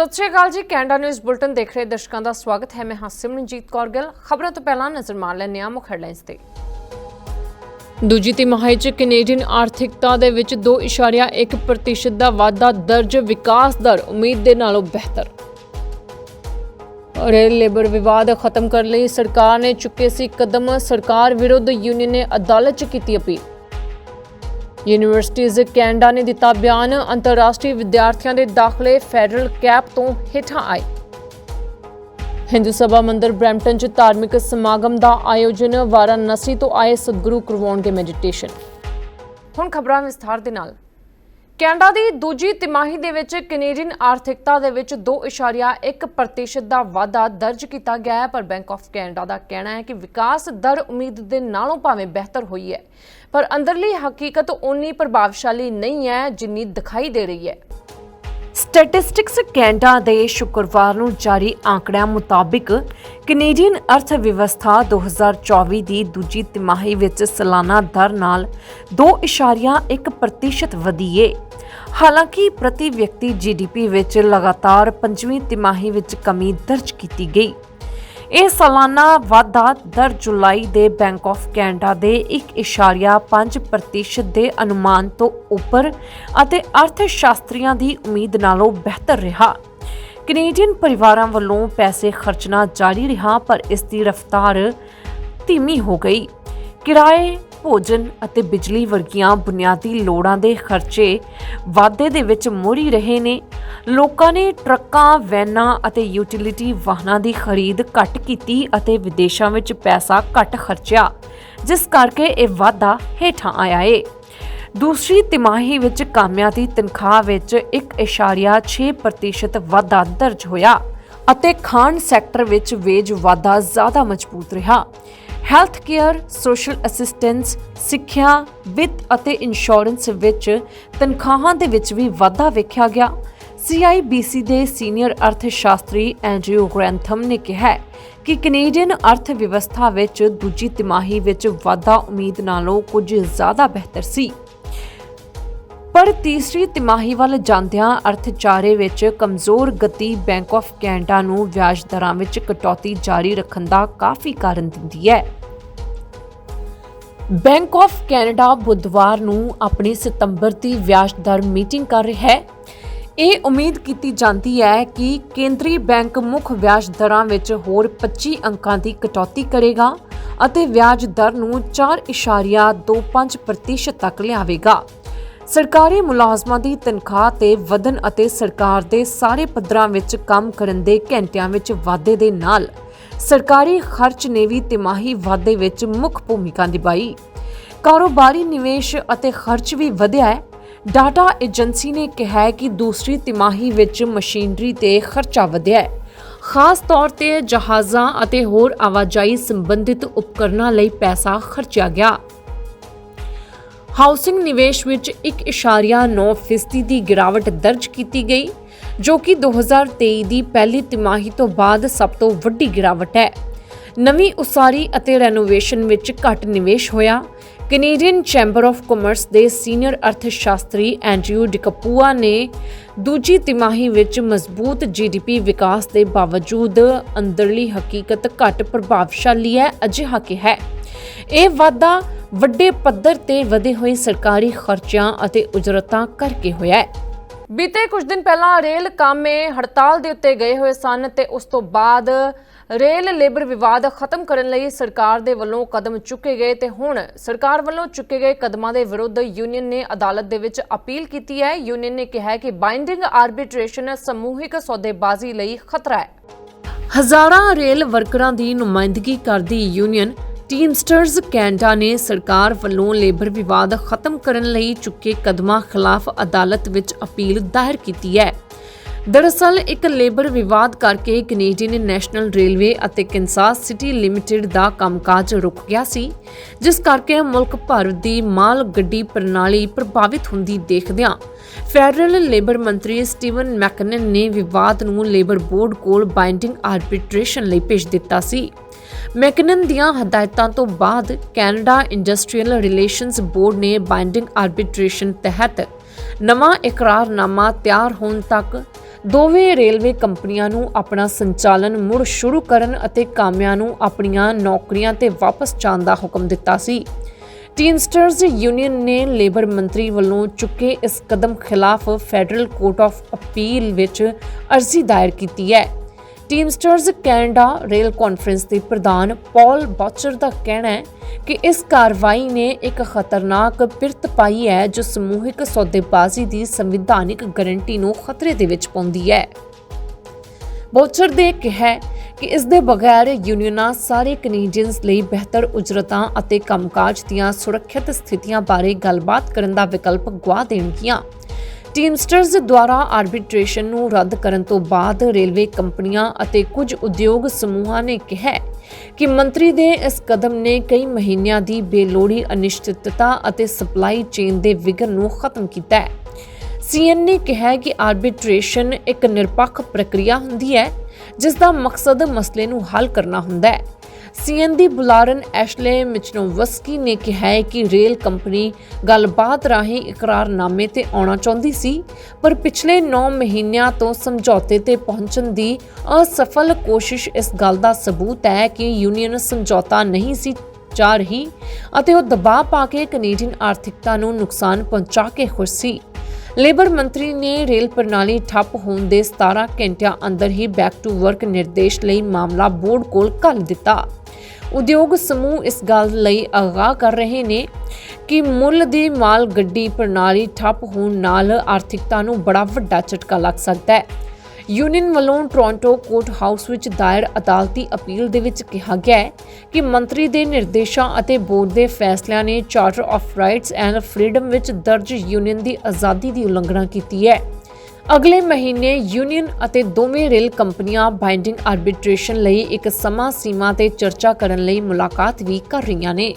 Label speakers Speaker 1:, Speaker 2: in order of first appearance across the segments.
Speaker 1: ਸਤਿ ਸ਼੍ਰੀ ਅਕਾਲ ਜੀ, Canada news bulletin ਦੇਖ ਰਹੇ ਦਰਸ਼ਕਾਂ ਦਾ ਸਵਾਗਤ ਹੈ। ਮੈਂ ਹਾਂ ਸਿਮਰਨਜੀਤ ਕੌਰ ਗਿੱਲ। ਖਬਰਾਂ ਤੋਂ ਪਹਿਲਾਂ ਨਜ਼ਰ ਮਾਰ ਲੈਂਦੇ ਹਾਂ ਮੁੱਖ ਹੈਡਲਾਈਨਸ ਤੇ। ਦੂਜੀ ਤਿਮਾਹੀ 'ਚ ਕੈਨੇਡੀਅਨ ਆਰਥਿਕਤਾ ਦੇ ਵਿੱਚ 2.1% ਦਾ ਵਾਧਾ, ਦਰਜ ਵਿਕਾਸ ਦਰ, ਉਮੀਦ ਦੇ ਨਾਲੋਂ ਬਿਹਤਰ। ਰੇਲ ਲੇਬਰ ਵਿਵਾਦ ਖਤਮ ਕਰਨ ਲਈ ਸਰਕਾਰ ਨੇ ਚੁੱਕੇ ਸੀ ਕਦਮ। ਸਰਕਾਰ ਵਿਰੁੱਧ ਯੂਨੀਅਨ ਨੇ ਅਦਾਲਤ 'ਚ ਕੀਤੀ ਅਪੀਲ। ਯੂਨੀਵਰਸਿਟੀਜ਼ ਕੈਨੇਡਾ ਨੇ ਦਿੱਤਾ ਬਿਆਨ, ਅੰਤਰਰਾਸ਼ਟਰੀ ਵਿਦਿਆਰਥੀਆਂ ਦੇ ਦਾਖਲੇ ਫੈਡਰਲ ਕੈਪ ਤੋਂ ਹੇਠਾਂ ਆਏ। ਹਿੰਦੂ ਸਭਾ ਮੰਦਿਰ ਬ੍ਰੈਂਪਟਨ 'ਚ ਧਾਰਮਿਕ ਸਮਾਗਮ ਦਾ ਆਯੋਜਨ, ਵਾਰਾਣਸੀ ਤੋਂ ਆਏ ਸਤਿਗੁਰੂ ਕਰਵਾਉਣਗੇ ਮੈਡੀਟੇਸ਼ਨ ਹੁਣ ਖਬਰਾਂ ਵਿਸਥਾਰ ਦੇ ਨਾਲ। ਕੈਨੇਡਾ ਦੀ ਦੂਜੀ ਤਿਮਾਹੀ ਦੇ ਵਿੱਚ ਕੈਨੇਡੀਅਨ ਆਰਥਿਕਤਾ ਦੇ ਵਿੱਚ 2.1% ਦਾ ਵਾਧਾ ਦਰਜ ਕੀਤਾ ਗਿਆ ਹੈ, ਪਰ ਬੈਂਕ ਆਫ ਕੈਨੇਡਾ ਦਾ ਕਹਿਣਾ ਹੈ ਕਿ ਵਿਕਾਸ ਦਰ ਉਮੀਦ ਦੇ ਨਾਲੋਂ ਭਾਵੇਂ ਬਿਹਤਰ ਹੋਈ ਹੈ। ਪਰ ਅੰਦਰਲੀ ਹਕੀਕਤ ਉਨੀ ਪ੍ਰਭਾਵਸ਼ਾਲੀ ਨਹੀਂ ਹੈ ਜਿੰਨੀ ਦਿਖਾਈ ਦੇ ਰਹੀ ਹੈ। ਸਟੈਟਿਸਟਿਕਸ ਕੈਨੇਡਾ ਦੇ ਸ਼ੁੱਕਰਵਾਰ ਨੂੰ ਜਾਰੀ ਆંકੜਿਆਂ ਮੁਤਾਬਿਕ ਕੈਨੇਡੀਅਨ ਅਰਥ ਵਿਵਸਥਾ 2024 ਦੀ ਦੂਜੀ ਤਿਮਾਹੀ ਵਿੱਚ ਸਾਲਾਨਾ ਦਰ ਨਾਲ 2.1% ਵਧੀ ਏ। ਹਾਲਾਂਕਿ ਪ੍ਰਤੀ ਵਿਅਕਤੀ ਜੀਡੀਪੀ ਵਿੱਚ ਲਗਾਤਾਰ ਪੰਜਵੀਂ ਤਿਮਾਹੀ ਵਿੱਚ ਕਮੀ ਦਰਜ ਕੀਤੀ ਗਈ। ਇਹ ਸਾਲਾਨਾ ਵਾਧਾ ਦਰ ਜੁਲਾਈ ਦੇ ਬੈਂਕ ਆਫ ਕੈਨੇਡਾ ਦੇ 1.5% ਦੇ ਅਨੁਮਾਨ ਤੋਂ ਉੱਪਰ ਅਤੇ ਅਰਥ ਸ਼ਾਸਤਰੀਆਂ ਦੀ ਉਮੀਦ ਨਾਲੋਂ ਬਿਹਤਰ ਰਿਹਾ। ਕੈਨੇਡੀਅਨ ਪਰਿਵਾਰਾਂ ਵੱਲੋਂ ਪੈਸੇ ਖਰਚਣਾ ਜਾਰੀ ਰਿਹਾ, ਪਰ ਇਸ ਦੀ ਰਫ਼ਤਾਰ ਧੀਮੀ ਹੋ ਗਈ। ਕਿਰਾਏ ਭੋਜਨ ਅਤੇ ਬਿਜਲੀ ਵਰਗੀਆਂ ਬੁਨਿਆਦੀ ਲੋੜਾਂ ਦੇ ਖਰਚੇ ਵਾਧੇ ਦੇ ਵਿੱਚ ਮੋੜੀ ਰਹੇ ਨੇ। ਲੋਕਾਂ ਨੇ ਟਰੱਕਾਂ, ਵੈਨਾਂ ਅਤੇ ਯੂਟਿਲਿਟੀ ਵਾਹਨਾਂ ਦੀ ਖਰੀਦ ਘੱਟ ਕੀਤੀ ਅਤੇ ਵਿਦੇਸ਼ਾਂ ਵਿੱਚ ਪੈਸਾ ਘੱਟ ਖਰਚਿਆ, ਜਿਸ ਕਰਕੇ ਇਹ ਵਾਧਾ ਹੇਠਾਂ ਆਇਆ ਏ। ਦੂਸਰੀ ਤਿਮਾਹੀ ਵਿੱਚ ਕਾਮਿਆਂ ਦੀ ਤਨਖਾਹ ਵਿੱਚ 1.6% ਵਾਧਾ ਦਰਜ ਹੋਇਆ ਅਤੇ ਖਾਣ ਸੈਕਟਰ ਵਿੱਚ ਵੇਜ ਵਾਧਾ ਜ਼ਿਆਦਾ ਮਜ਼ਬੂਤ ਰਿਹਾ। ਹੈਲਥ ਕੇਅਰ ਸੋਸ਼ਲ ਅਸਿਸਟੈਂਸ ਸਿੱਖਿਆ, ਵਿੱਤ ਅਤੇ ਇੰਸ਼ੋਰੈਂਸ ਵਿੱਚ ਤਨਖਾਹਾਂ ਦੇ ਵਿੱਚ ਵੀ ਵਾਧਾ ਵੇਖਿਆ ਗਿਆ। CIBC ਦੇ ਸੀਨੀਅਰ ਅਰਥ ਸ਼ਾਸਤਰੀ ਐਂਡਰਿਊ ਗ੍ਰੈਂਥਮ ਨੇ ਕਿਹਾ ਕਿ ਕੈਨੇਡੀਅਨ ਅਰਥ ਵਿਵਸਥਾ ਵਿੱਚ ਦੂਜੀ ਤਿਮਾਹੀ ਵਿੱਚ ਵਾਧਾ ਉਮੀਦ ਨਾਲੋਂ ਕੁਝ ਜ਼ਿਆਦਾ ਬਿਹਤਰ ਸੀ। ਪਰ ਤੀਸਰੀ ਤਿਮਾਹੀ ਵੱਲ ਜਾਂਦਿਆਂ ਅਰਥਚਾਰੇ ਵਿੱਚ ਕਮਜ਼ੋਰ ਗਤੀ ਬੈਂਕ ਆਫ ਕੈਨੇਡਾ ਨੂੰ ਵਿਆਜ ਦਰਾਂ ਵਿੱਚ ਕਟੌਤੀ ਜਾਰੀ ਰੱਖਣ ਦਾ ਕਾਫੀ ਕਾਰਨ ਦਿੰਦੀ ਹੈ। ਬੈਂਕ ਆਫ ਕੈਨੇਡਾ ਬੁੱਧਵਾਰ ਨੂੰ ਆਪਣੀ ਸਤੰਬਰ ਦੀ ਵਿਆਜ ਦਰ ਮੀਟਿੰਗ ਕਰ ਰਿਹਾ ਹੈ। ਇਹ ਉਮੀਦ ਕੀਤੀ ਜਾਂਦੀ ਹੈ ਕਿ ਕੇਂਦਰੀ ਬੈਂਕ ਮੁੱਖ ਵਿਆਜ ਦਰਾਂ ਵਿੱਚ ਹੋਰ 25 ਅੰਕਾਂ ਦੀ ਕਟੌਤੀ ਕਰੇਗਾ ਅਤੇ ਵਿਆਜ ਦਰ ਨੂੰ 4.25% ਤੱਕ ਲਿਆਵੇਗਾ। ਸਰਕਾਰੀ ਮੁਲਾਜ਼ਮਾਂ ਦੀ ਤਨਖਾਹ ਤੇ ਵਧਨ ਅਤੇ ਸਰਕਾਰ ਦੇ ਸਾਰੇ ਪੱਧਰਾਂ ਵਿੱਚ ਕੰਮ ਕਰਨ ਦੇ ਘੰਟਿਆਂ ਵਿੱਚ ਵਾਧੇ ਦੇ ਨਾਲ ਸਰਕਾਰੀ ਖਰਚ ਨੇ ਵੀ ਤਿਮਾਹੀ ਵਾਧੇ ਵਿੱਚ ਮੁੱਖ ਭੂਮਿਕਾ ਨਿਭਾਈ। ਕਾਰੋਬਾਰੀ ਨਿਵੇਸ਼ ਅਤੇ ਖਰਚ ਵੀ ਵਧਿਆ ਹੈ। ਡਾਟਾ ਏਜੰਸੀ ਨੇ ਕਿਹਾ ਹੈ ਕਿ ਦੂਸਰੀ ਤਿਮਾਹੀ ਵਿੱਚ ਮਸ਼ੀਨਰੀ ਤੇ ਖਰਚਾ ਵਧਿਆ ਹੈ। ਖਾਸ ਤੌਰ ਤੇ ਜਹਾਜ਼ਾਂ ਅਤੇ ਹੋਰ ਆਵਾਜਾਈ ਸੰਬੰਧਿਤ ਉਪਕਰਨਾਂ ਲਈ ਪੈਸਾ ਖਰਚਿਆ ਗਿਆ। ਹਾਊਸਿੰਗ ਨਿਵੇਸ਼ ਵਿੱਚ 1.9% ਦੀ ਗਿਰਾਵਟ ਦਰਜ ਕੀਤੀ ਗਈ, ਜੋ ਕਿ 2023 ਦੀ ਪਹਿਲੀ ਤਿਮਾਹੀ ਤੋਂ ਬਾਅਦ ਸਭ ਤੋਂ ਵੱਡੀ ਗਿਰਾਵਟ ਹੈ। ਨਵੀਂ ਉਸਾਰੀ ਅਤੇ ਰੈਨੋਵੇਸ਼ਨ ਵਿੱਚ ਘੱਟ ਨਿਵੇਸ਼ ਹੋਇਆ ਕੈਨੇਡੀਅਨ ਚੈਂਬਰ ਆਫ ਕਾਮਰਸ ਦੇ ਸੀਨੀਅਰ ਅਰਥਸ਼ਾਸਤਰੀ ਐਂਡਰਿਊ ਡਿਕਪੂਆ ਨੇ ਦੂਜੀ ਤਿਮਾਹੀ ਵਿੱਚ ਮਜ਼ਬੂਤ ਜੀਡੀਪੀ ਵਿਕਾਸ ਦੇ ਬਾਵਜੂਦ ਅੰਦਰਲੀ ਹਕੀਕਤ ਘੱਟ ਪ੍ਰਭਾਵਸ਼ਾਲੀ ਹੈ, ਅਜਿਹਾ ਕਿਹਾ ਹੈ। ਇਹ ਵਾਧਾ ਵੱਡੇ ਪੱਧਰ ਤੇ ਵਧੇ ਹੋਏ ਸਰਕਾਰੀ ਖਰਚਿਆਂ ਅਤੇ ਉਜਰਤਾਂ ਕਰਕੇ ਹੋਇਆ ਹੈ। ਬੀਤੇ ਕੁਝ ਦਿਨ ਪਹਿਲਾਂ ਰੇਲ ਕਾਮੇ ਹੜਤਾਲ ਦੇ ਉੱਤੇ ਗਏ ਹੋਏ ਸਨ ਤੇ ਉਸ ਤੋਂ ਬਾਅਦ ਰੇਲ ਲੇਬਰ ਵਿਵਾਦ ਖਤਮ ਕਰਨ ਲਈ ਸਰਕਾਰ ਦੇ ਵੱਲੋਂ ਕਦਮ ਚੁੱਕੇ ਗਏ ਤੇ ਹੁਣ ਸਰਕਾਰ ਵੱਲੋਂ ਚੁੱਕੇ ਗਏ ਕਦਮਾਂ ਦੇ ਵਿਰੁੱਧ ਯੂਨੀਅਨ ਨੇ ਅਦਾਲਤ ਦੇ ਵਿੱਚ ਅਪੀਲ ਕੀਤੀ ਹੈ। ਯੂਨੀਅਨ ਨੇ ਕਿਹਾ ਹੈ ਕਿ ਬਾਈਂਡਿੰਗ ਆਰਬਿਟ੍ਰੇਸ਼ਨ ਸਮੂਹਿਕ ਸੌਦੇਬਾਜ਼ੀ ਲਈ ਖਤਰਾ ਹੈ। ਹਜ਼ਾਰਾਂ ਰੇਲ ਵਰਕਰਾਂ ਦੀ ਨੁਮਾਇੰਦਗੀ ਕਰਦੀ ਯੂਨੀਅਨ ਟੀਮਸਟਰਸ ਕੈਨੇਡਾ ਨੇ ਸਰਕਾਰ ਵੱਲੋਂ ਲੇਬਰ ਵਿਵਾਦ ਖਤਮ ਕਰਨ ਲਈ ਚੁੱਕੇ ਕਦਮਾਂ ਖਿਲਾਫ ਅਦਾਲਤ ਵਿੱਚ ਅਪੀਲ ਦਾਇਰ ਕੀਤੀ ਹੈ। ਦਰਅਸਲ ਇੱਕ ਲੇਬਰ ਵਿਵਾਦ ਕਰਕੇ ਕੈਨੇਡੀਅਨ ਨੈਸ਼ਨਲ ਰੇਲਵੇ ਅਤੇ ਕਿਨਸਾਸ ਸਿਟੀ ਲਿਮਟਿਡ ਦਾ ਕੰਮਕਾਜ ਰੁਕ ਗਿਆ ਸੀ, ਜਿਸ ਕਰਕੇ ਮੁਲਕ ਭਰ ਦੀ ਮਾਲ ਗੱਡੀ ਪ੍ਰਣਾਲੀ ਪ੍ਰਭਾਵਿਤ ਹੁੰਦੀ ਦੇਖਦਿਆਂ ਫੈਡਰਲ ਲੇਬਰ ਮੰਤਰੀ ਸਟੀਵਨ ਮੈਕਨਨ ਨੇ ਵਿਵਾਦ ਨੂੰ ਲੇਬਰ ਬੋਰਡ ਕੋਲ ਬਾਈਂਡਿੰਗ ਆਰਬਿਟ੍ਰੇਸ਼ਨ ਲਈ ਭੇਜ ਦਿੱਤਾ ਸੀ। ਮੈਕਨਨ ਦੀਆਂ ਹਦਾਇਤਾਂ ਤੋਂ ਬਾਅਦ ਕੈਨੇਡਾ ਇੰਡਸਟਰੀਅਲ ਰਿਲੇਸ਼ਨਸ ਬੋਰਡ ਨੇ ਬਾਈਂਡਿੰਗ ਆਰਬਿਟ੍ਰੇਸ਼ਨ ਤਹਿਤ ਨਵਾਂ ਇਕਰਾਰਨਾਮਾ ਤਿਆਰ ਹੋਣ ਤੱਕ ਦੋਵੇਂ ਰੇਲਵੇ ਕੰਪਨੀਆਂ ਨੂੰ ਆਪਣਾ ਸੰਚਾਲਨ ਮੁੜ ਸ਼ੁਰੂ ਕਰਨ ਅਤੇ ਕਾਮਿਆਂ ਨੂੰ ਆਪਣੀਆਂ ਨੌਕਰੀਆਂ ਤੇ ਵਾਪਸ ਜਾਣ ਦਾ ਹੁਕਮ ਦਿੱਤਾ ਸੀ। ਟੀਮਸਟਰਸ ਯੂਨੀਅਨ ਨੇ ਲੇਬਰ ਮੰਤਰੀ ਵੱਲੋਂ ਚੁੱਕੇ ਇਸ ਕਦਮ ਖਿਲਾਫ ਫੈਡਰਲ ਕੋਰਟ ਆਫ ਅਪੀਲ ਵਿੱਚ ਅਰਜ਼ੀ ਦਾਇਰ ਕੀਤੀ ਹੈ। ਟੀਮਸਟਰਸ ਕੈਨੇਡਾ ਰੇਲ ਕਾਨਫਰੰਸ ਦੇ ਪ੍ਰਧਾਨ ਪਾਲ ਬਾਚਰ ਦਾ ਕਹਿਣਾ ਹੈ ਕਿ ਇਸ ਕਾਰਵਾਈ ਨੇ ਇੱਕ ਖਤਰਨਾਕ ਪਿਰਤ ਪਾਈ ਹੈ, ਜੋ ਸਮੂਹਿਕ ਸੌਦੇਬਾਜ਼ੀ ਦੀ ਸੰਵਿਧਾਨਿਕ ਗਾਰੰਟੀ ਨੂੰ ਖਤਰੇ ਦੇ ਵਿੱਚ ਪਾਉਂਦੀ ਹੈ। ਬੋਚਰ ਦੇ ਕਿਹਾ ਕਿ ਇਸ ਦੇ ਬਗੈਰ ਯੂਨੀਅਨਾਂ ਸਾਰੇ ਕੈਨੇਡੀਅਨਸ ਲਈ ਬਿਹਤਰ ਉਜਰਤਾਂ ਅਤੇ ਕੰਮਕਾਜ ਦੀਆਂ ਸੁਰੱਖਿਅਤ ਸਥਿਤੀਆਂ ਬਾਰੇ ਗੱਲਬਾਤ ਕਰਨ ਦਾ ਵਿਕਲਪ ਗਵਾ ਦੇਣਗੀਆਂ। ਟੀਮਸਟਰਸ ਦੁਆਰਾ ਆਰਬਿਟ੍ਰੇਸ਼ਨ ਨੂੰ ਰੱਦ ਕਰਨ ਤੋਂ ਬਾਅਦ ਰੇਲਵੇ ਕੰਪਨੀਆਂ ਅਤੇ ਕੁਝ ਉਦਯੋਗ ਸਮੂਹਾਂ ਨੇ ਕਿਹਾ ਕਿ ਮੰਤਰੀ ਦੇ ਇਸ ਕਦਮ ਨੇ ਕਈ ਮਹੀਨਿਆਂ ਦੀ ਬੇਲੋੜੀ, ਅਨਿਸ਼ਚਿਤਤਾ ਅਤੇ ਸਪਲਾਈ ਚੇਨ ਦੇ ਵਿਘਨ ਨੂੰ ਖਤਮ ਕੀਤਾ ਹੈ। ਸੀਐਨ ਨੇ ਕਿਹਾ ਕਿ ਆਰਬਿਟ੍ਰੇਸ਼ਨ ਇੱਕ ਨਿਰਪੱਖ ਪ੍ਰਕਿਰਿਆ ਹੁੰਦੀ ਹੈ, ਜਿਸ ਦਾ ਮਕਸਦ ਮਸਲੇ ਨੂੰ ਹੱਲ ਕਰਨਾ ਹੁੰਦਾ ਹੈ। ਸੀਐਨ ਦੀ ਬੁਲਾਰਨ ਐਸ਼ਲੇ ਮਿਚਨੋਵਸਕੀ ਨੇ ਕਿਹਾ ਹੈ ਕਿ ਰੇਲ ਕੰਪਨੀ ਗੱਲਬਾਤ ਰਾਹੀਂ ਇਕਰਾਰਨਾਮੇ ਤੇ ਆਉਣਾ ਚਾਹੁੰਦੀ ਸੀ, ਪਰ ਪਿਛਲੇ 9 ਮਹੀਨਿਆਂ ਤੋਂ ਸਮਝੌਤੇ ਤੇ ਪਹੁੰਚਣ ਦੀ ਅਸਫਲ ਕੋਸ਼ਿਸ਼ ਇਸ ਗੱਲ ਦਾ ਸਬੂਤ ਹੈ ਕਿ ਯੂਨੀਅਨ ਸਮਝੌਤਾ ਨਹੀਂ ਸੀ ਜਾ ਰਹੀ ਅਤੇ ਉਹ ਦਬਾਅ ਪਾ ਕੇ ਕੈਨੇਡੀਅਨ ਆਰਥਿਕਤਾ ਨੂੰ ਨੁਕਸਾਨ ਪਹੁੰਚਾ ਕੇ ਖੁਸ਼ ਸੀ। ਲੇਬਰ ਮੰਤਰੀ ਨੇ ਰੇਲ ਪ੍ਰਣਾਲੀ ਠੱਪ ਹੋਣ ਦੇ 17 ਘੰਟਿਆਂ ਅੰਦਰ ਹੀ ਬੈਕ ਟੂ ਵਰਕ ਨਿਰਦੇਸ਼ ਲਈ ਮਾਮਲਾ ਬੋਰਡ ਕੋਲ ਕੱਲ ਦਿੱਤਾ। ਉਦਯੋਗ ਸਮੂਹ ਇਸ ਗੱਲ ਲਈ ਆਗਾਹ ਕਰ ਰਹੇ ਨੇ ਕਿ ਮੁੱਲ ਦੀ ਮਾਲ ਗੱਡੀ ਪ੍ਰਣਾਲੀ ਠੱਪ ਹੋਣ ਨਾਲ ਆਰਥਿਕਤਾ ਨੂੰ ਬੜਾ ਵੱਡਾ ਝਟਕਾ ਲੱਗ ਸਕਦਾ ਹੈ। ਯੂਨੀਅਨ ਵੱਲੋਂ ਟੋਰਾਂਟੋ ਕੋਰਟ ਹਾਊਸ ਵਿੱਚ ਦਾਇਰ ਅਦਾਲਤੀ ਅਪੀਲ ਦੇ ਵਿੱਚ ਕਿਹਾ ਗਿਆ ਹੈ ਕਿ ਮੰਤਰੀ ਦੇ ਨਿਰਦੇਸ਼ਾਂ ਅਤੇ ਬੋਰਡ ਦੇ ਫੈਸਲਿਆਂ ਨੇ charter of rights and freedom ਵਿੱਚ ਦਰਜ ਯੂਨੀਅਨ ਦੀ ਆਜ਼ਾਦੀ ਦੀ ਉਲੰਘਣਾ ਕੀਤੀ ਹੈ। ਅਗਲੇ ਮਹੀਨੇ ਯੂਨੀਅਨ ਅਤੇ ਦੋਵੇਂ ਰੇਲ ਕੰਪਨੀਆਂ ਬਾਈਂਡਿੰਗ ਆਰਬਿਟ੍ਰੇਸ਼ਨ ਲਈ ਇੱਕ ਸਮਾਂ ਸੀਮਾ ਤੇ ਚਰਚਾ ਕਰਨ ਲਈ ਮੁਲਾਕਾਤ ਵੀ ਕਰ ਰਹੀਆਂ ਨੇ।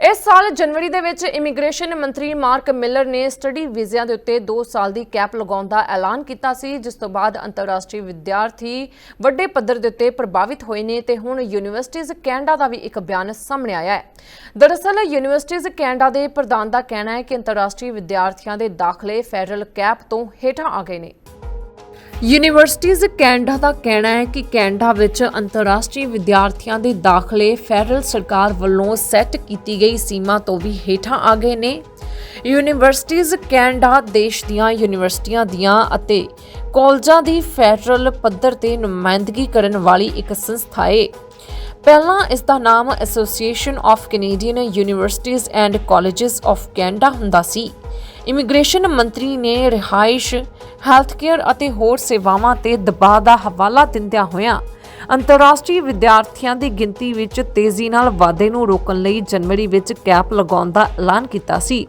Speaker 1: ਇਸ ਸਾਲ ਜਨਵਰੀ ਦੇ ਵਿੱਚ ਇਮੀਗ੍ਰੇਸ਼ਨ ਮੰਤਰੀ ਮਾਰਕ ਮਿਲਰ ਨੇ ਸਟੱਡੀ ਵੀਜ਼ਿਆਂ ਦੇ ਉੱਤੇ 2 ਸਾਲ ਦੀ ਕੈਪ ਲਗਾਉਣ ਦਾ ਐਲਾਨ ਕੀਤਾ ਸੀ, ਜਿਸ ਤੋਂ ਬਾਅਦ ਅੰਤਰਰਾਸ਼ਟਰੀ ਵਿਦਿਆਰਥੀ ਵੱਡੇ ਪੱਧਰ ਦੇ ਉੱਤੇ ਪ੍ਰਭਾਵਿਤ ਹੋਏ ਨੇ ਤੇ ਹੁਣ ਯੂਨੀਵਰਸਿਟੀਜ਼ ਕੈਨੇਡਾ ਦਾ ਵੀ ਇੱਕ ਬਿਆਨ ਸਾਹਮਣੇ ਆਇਆ ਹੈ। ਦਰਅਸਲ, ਯੂਨੀਵਰਸਿਟੀਜ਼ ਕੈਨੇਡਾ ਦੇ ਪ੍ਰਧਾਨ ਦਾ ਕਹਿਣਾ ਹੈ ਕਿ ਅੰਤਰਰਾਸ਼ਟਰੀ ਵਿਦਿਆਰਥੀਆਂ ਦੇ ਦਾਖਲੇ ਫੈਡਰਲ ਕੈਪ ਤੋਂ ਹੇਠਾਂ ਆ ਗਏ ਨੇ। ਯੂਨੀਵਰਸਿਟੀਜ਼ ਕੈਨੇਡਾ ਦਾ ਕਹਿਣਾ ਹੈ ਕਿ ਕੈਨੇਡਾ ਵਿੱਚ ਅੰਤਰਰਾਸ਼ਟਰੀ ਵਿਦਿਆਰਥੀਆਂ ਦੇ ਦਾਖਲੇ ਫੈਡਰਲ ਸਰਕਾਰ ਵੱਲੋਂ ਸੈੱਟ ਕੀਤੀ ਗਈ ਸੀਮਾ ਤੋਂ ਵੀ ਹੇਠਾਂ ਆ ਗਏ ਨੇ। ਯੂਨੀਵਰਸਿਟੀਜ਼ ਕੈਨੇਡਾ ਦੇਸ਼ ਦੀਆਂ ਯੂਨੀਵਰਸਿਟੀਆਂ ਦੀਆਂ ਅਤੇ ਕਾਲਜਾਂ ਦੀ ਫੈਡਰਲ ਪੱਧਰ ਤੇ ਨੁਮਾਇੰਦਗੀ ਕਰਨ ਵਾਲੀ ਇੱਕ ਸੰਸਥਾ ਹੈ ਪਹਿਲਾਂ ਇਸ ਦਾ ਨਾਮ association of Canadian universities and colleges of Canada ਹੁੰਦਾ ਸੀ। ਇਮੀਗ੍ਰੇਸ਼ਨ ਮੰਤਰੀ ਨੇ ਰਿਹਾਇਸ਼ ਹੈਲਥ ਕੇਅਰ ਅਤੇ ਹੋਰ ਸੇਵਾਵਾਂ ਤੇ ਦਬਾਅ ਦਾ ਹਵਾਲਾ ਦਿੰਦਿਆਂ ਹੋਇਆਂ ਅੰਤਰਰਾਸ਼ਟਰੀ ਵਿਦਿਆਰਥੀਆਂ ਦੀ ਗਿਣਤੀ ਵਿੱਚ ਤੇਜ਼ੀ ਨਾਲ ਵਾਧੇ ਨੂੰ ਰੋਕਣ ਲਈ ਜਨਵਰੀ ਵਿੱਚ ਕੈਪ ਲਗਾਉਣ ਦਾ ਐਲਾਨ ਕੀਤਾ ਸੀ।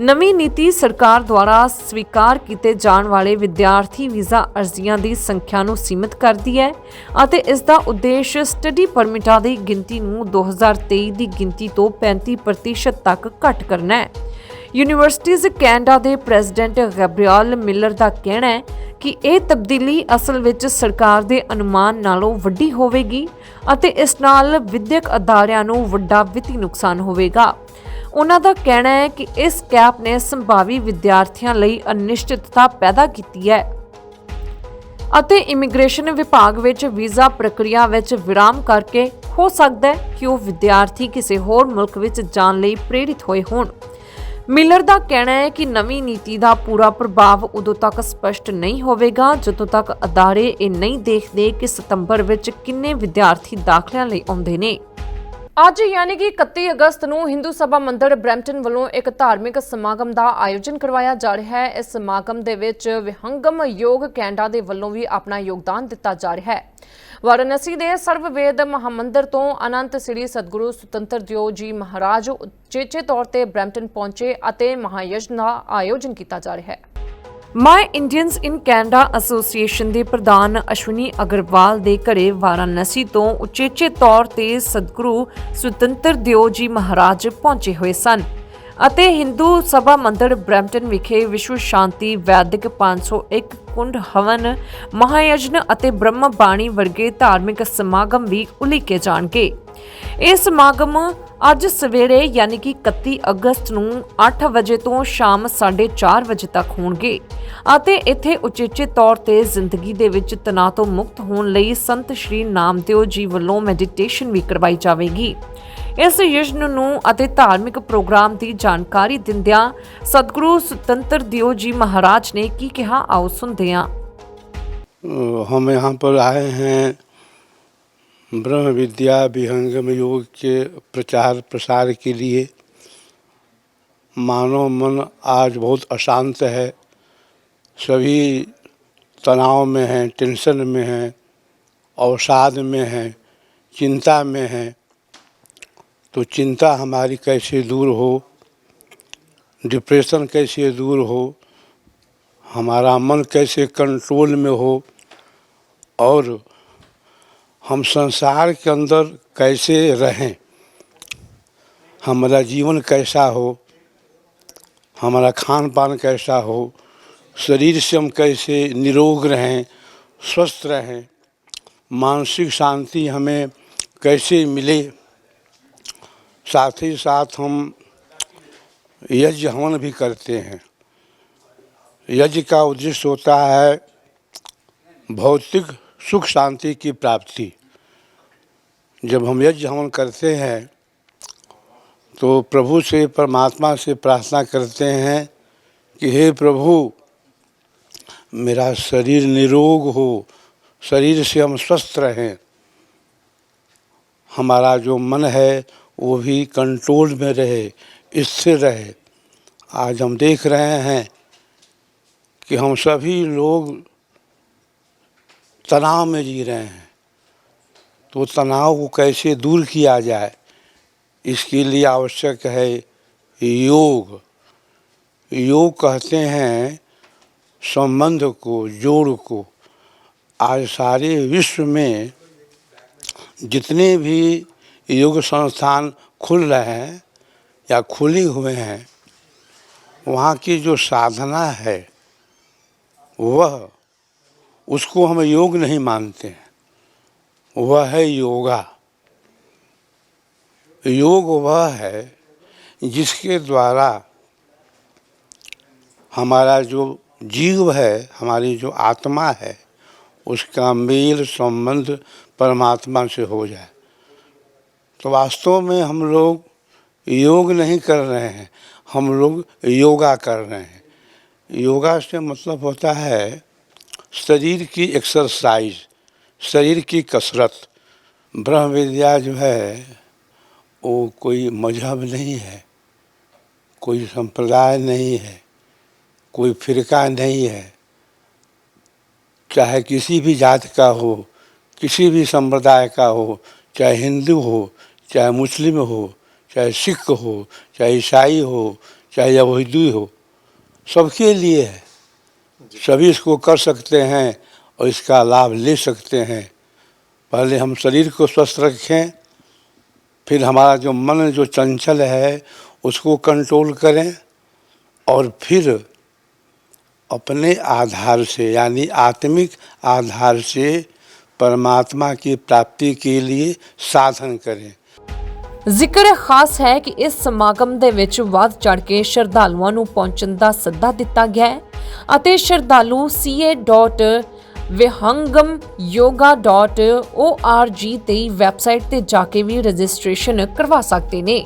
Speaker 1: ਨਵੀਂ ਨੀਤੀ ਸਰਕਾਰ ਦੁਆਰਾ ਸਵੀਕਾਰ ਕੀਤੇ ਜਾਣ ਵਾਲੇ ਵਿਦਿਆਰਥੀ ਵੀਜ਼ਾ ਅਰਜ਼ੀਆਂ ਦੀ ਸੰਖਿਆ ਨੂੰ ਸੀਮਿਤ ਕਰਦੀ ਹੈ ਅਤੇ ਇਸ ਦਾ ਉਦੇਸ਼ ਸਟੱਡੀ ਪਰਮਿਟਾਂ ਦੀ ਗਿਣਤੀ ਨੂੰ 2023 ਦੀ ਗਿਣਤੀ ਤੋਂ 35% ਤੱਕ ਘੱਟ ਕਰਨਾ ਹੈ। ਯੂਨੀਵਰਸਿਟੀਜ਼ ਕੈਨੇਡਾ ਦੇ ਪ੍ਰੈਜ਼ੀਡੈਂਟ ਗੈਬਰੀਅਲ ਮਿਲਰ ਦਾ ਕਹਿਣਾ ਹੈ ਕਿ ਇਹ ਤਬਦੀਲੀ ਅਸਲ ਵਿੱਚ ਸਰਕਾਰ ਦੇ ਅਨੁਮਾਨ ਨਾਲੋਂ ਵੱਡੀ ਹੋਵੇਗੀ ਅਤੇ ਇਸ ਨਾਲ ਵਿਦਿਅਕ ਅਦਾਰਿਆਂ ਨੂੰ ਵੱਡਾ ਵਿੱਤੀ ਨੁਕਸਾਨ ਹੋਵੇਗਾ। ਉਹਨਾਂ ਦਾ ਕਹਿਣਾ ਹੈ ਕਿ ਇਸ ਕੈਪ ਨੇ ਸੰਭਾਵੀ ਵਿਦਿਆਰਥੀਆਂ ਲਈ ਅਨਿਸ਼ਚਿਤਤਾ ਪੈਦਾ ਕੀਤੀ ਹੈ ਅਤੇ ਇਮੀਗ੍ਰੇਸ਼ਨ ਵਿਭਾਗ ਵਿੱਚ ਵੀਜ਼ਾ ਪ੍ਰਕਿਰਿਆ ਵਿੱਚ ਵਿਰਾਮ ਕਰਕੇ ਹੋ ਸਕਦਾ ਹੈ ਕਿ ਉਹ ਵਿਦਿਆਰਥੀ ਕਿਸੇ ਹੋਰ ਮੁਲਕ ਵਿੱਚ ਜਾਣ ਲਈ ਪ੍ਰੇਰਿਤ ਹੋਏ ਹੋਣ। ਮਿਲਰ ਦਾ ਕਹਿਣਾ ਹੈ ਕਿ ਨਵੀਂ ਨੀਤੀ ਦਾ ਪੂਰਾ ਪ੍ਰਭਾਵ ਉਦੋਂ ਤੱਕ ਸਪਸ਼ਟ ਨਹੀਂ ਹੋਵੇਗਾ, ਜਦੋਂ ਤੱਕ ਅਦਾਰੇ ਇਹ ਨਹੀਂ ਦੇਖਦੇ ਕਿ ਸਤੰਬਰ ਵਿੱਚ ਕਿੰਨੇ ਵਿਦਿਆਰਥੀ ਦਾਖਲਿਆਂ ਲਈ ਆਉਂਦੇ ਨੇ। ਅੱਜ ਯਾਨੀ ਕਿ 31 ਅਗਸਤ ਨੂੰ ਹਿੰਦੂ ਸਭਾ ਮੰਦਿਰ ਬ੍ਰੈਂਪਟਨ ਵੱਲੋਂ ਇੱਕ ਧਾਰਮਿਕ ਸਮਾਗਮ ਦਾ ਆਯੋਜਨ ਕਰਵਾਇਆ ਜਾ ਰਿਹਾ ਹੈ। ਇਸ ਸਮਾਗਮ ਦੇ ਵਿੱਚ ਵਿਹੰਗਮ ਯੋਗ ਕੈਨੇਡਾ ਦੇ ਵੱਲੋਂ ਵੀ ਆਪਣਾ ਯੋਗਦਾਨ ਦਿੱਤਾ ਜਾ ਰਿਹਾ ਹੈ। ਵਾਰਾਣਸੀ ਦੇ ਸਰਵਵੇਦ ਮਹਾਮੰਦਿਰ ਤੋਂ ਅਨੰਤ ਸ੍ਰੀ ਸਤਿਗੁਰੂ ਸੁਤੰਤਰ ਦਿਓ ਜੀ ਮਹਾਰਾਜ ਉਚੇਚੇ ਤੌਰ ਤੇ ਬ੍ਰੈਂਪਟਨ ਪਹੁੰਚੇ ਅਤੇ ਮਹਾਯਜਨ ਦਾ ਆਯੋਜਨ ਕੀਤਾ ਜਾ ਰਿਹਾ ਹੈ। My Indians in Canada Association ਦੇ ਪ੍ਰਧਾਨ ਅਸ਼ਵਨੀ ਅਗਰਵਾਲ ਦੇ ਘਰੇ ਵਾਰਾਣਸੀ ਤੋਂ ਉਚੇਚੇ ਤੌਰ ਤੇ ਸਤਿਗੁਰੂ ਸੁਤੰਤਰ ਦਿਓ ਜੀ ਮਹਾਰਾਜ ਪਹੁੰਚੇ ਹੋਏ ਸਨ। ਅਤੇ ਹਿੰਦੂ ਸਭਾ ਮੰਦਿਰ ਬ੍ਰੈਂਪਟਨ ਵਿਖੇ ਵਿਸ਼ਵ ਸ਼ਾਂਤੀ ਵੈਦਿਕ 501 ਕੁੰਡ ਹਵਨ, ਮਹਾਯਜਨ ਅਤੇ ਬ੍ਰਹਮ ਬਾਣੀ ਵਰਗੇ ਧਾਰਮਿਕ ਸਮਾਗਮ ਵੀ ਉਲੀਕੇ ਜਾਣਗੇ। ਇਹ ਸਮਾਗਮ ਅੱਜ ਸਵੇਰੇ ਯਾਨੀ ਕਿ 31 ਅਗਸਤ ਨੂੰ 8 ਵਜੇ ਤੋਂ ਸ਼ਾਮ 4:30 ਵਜੇ ਤੱਕ ਹੋਣਗੇ ਅਤੇ ਇੱਥੇ ਉਚੇਚੇ ਤੌਰ ਤੇ ਜ਼ਿੰਦਗੀ ਦੇ ਵਿੱਚ ਤਣਾਅ ਤੋਂ ਮੁਕਤ ਹੋਣ ਲਈ ਸੰਤ ਸ਼੍ਰੀ ਨਾਮਦੇਵ ਜੀ ਵੱਲੋਂ ਮੈਡੀਟੇਸ਼ਨ ਵੀ ਕਰਵਾਈ ਜਾਵੇਗੀ। ਇਸ ਯਜਨ ਨੂੰ ਅਤੇ ਧਾਰਮਿਕ ਪ੍ਰੋਗਰਾਮ ਦੀ ਜਾਣਕਾਰੀ ਦਿੰਦਿਆਂ ਸਤਿਗੁਰੂ ਸੁਤੰਤਰ ਦਿਓ ਜੀ ਮਹਾਰਾਜ ਨੇ ਕੀ ਕਿਹਾ ਆਓ ਸੁਣਦੇ ਹਾਂ
Speaker 2: अ, हम यहाँ पर आए हैं ब्रह्म विद्या विहंगम योग के प्रचार प्रसार के लिए मानव मन आज बहुत अशांत है सभी तनाव में हैं टेंशन में हैं अवसाद में हैं चिंता में हैं तो चिंता हमारी कैसे दूर हो? डिप्रेशन कैसे दूर हो? हमारा मन कैसे कंट्रोल में हो? और हम संसार के अंदर कैसे रहें? हमारा जीवन कैसा हो? हमारा खान पान कैसा हो? शरीर से हम कैसे निरोग रहें? स्वस्थ रहें? मानसिक शांति हमें कैसे मिले? साथ ही साथ हम यज्ञ हवन भी करते हैं। यज्ञ का उद्देश्य होता है भौतिक सुख शांति की प्राप्ति। जब हम यज्ञ हवन करते हैं तो प्रभु से, परमात्मा से प्रार्थना करते हैं कि हे प्रभु, मेरा शरीर निरोग हो, शरीर से हम स्वस्थ रहें। हमारा जो मन है वो भी कंट्रोल में रहे स्थिर रहे। आज हम देख रहे हैं कि हम सभी लोग तनाव में जी रहे हैं। तो तनाव को कैसे दूर किया जाए, इसके लिए आवश्यक है योग। योग कहते हैं संबंध को, जोड़ को। आज सारे विश्व में जितने भी योग संस्थान खुल रहे हैं या खुले हुए हैं, वहाँ की जो साधना है, वह, उसको हम योग नहीं मानते हैं। वह है योगा। योग वह है जिसके द्वारा हमारा जो जीव है, हमारी जो आत्मा है, उसका मेल संबंध परमात्मा से हो जाए। तो वास्तव में हम लोग योग नहीं कर रहे हैं, हम लोग योगा कर रहे हैं। योगा से मतलब होता है शरीर की एक्सरसाइज शरीर की कसरत। ब्रह्म विद्या जो है, वो कोई मज़हब नहीं है, कोई संप्रदाय नहीं है, कोई फिरका नहीं है। चाहे किसी भी जात का हो, किसी भी संप्रदाय का हो, चाहे हिंदू हो चाहे मुस्लिम हो चाहे सिख हो चाहे ईसाई हो चाहे यहूदी हो सबके लिए है। सभी इसको कर सकते हैं और इसका लाभ ले सकते हैं। पहले हम शरीर को स्वस्थ रखें फिर हमारा जो मन जो चंचल है उसको कंट्रोल करें और फिर अपने आधार से यानी आत्मिक आधार से परमात्मा की प्राप्ति के लिए साधन करें।
Speaker 1: ਜ਼ਿਕਰ ਖਾਸ ਹੈ ਕਿ ਇਸ ਸਮਾਗਮ ਦੇ ਵਿੱਚ ਵੱਧ ਚੜ ਕੇ ਸ਼ਰਧਾਲੂਆਂ ਨੂੰ ਪਹੁੰਚਣ ਦਾ ਸੱਦਾ ਦਿੱਤਾ ਗਿਆ ਹੈ ਅਤੇ ਸ਼ਰਧਾਲੂ ca.vihangam.yoga.org ਤੇ ਵੈਬਸਾਈਟ ਤੇ ਜਾ ਕੇ ਵੀ ਰਜਿਸਟ੍ਰੇਸ਼ਨ ਕਰਵਾ ਸਕਦੇ ਨੇ।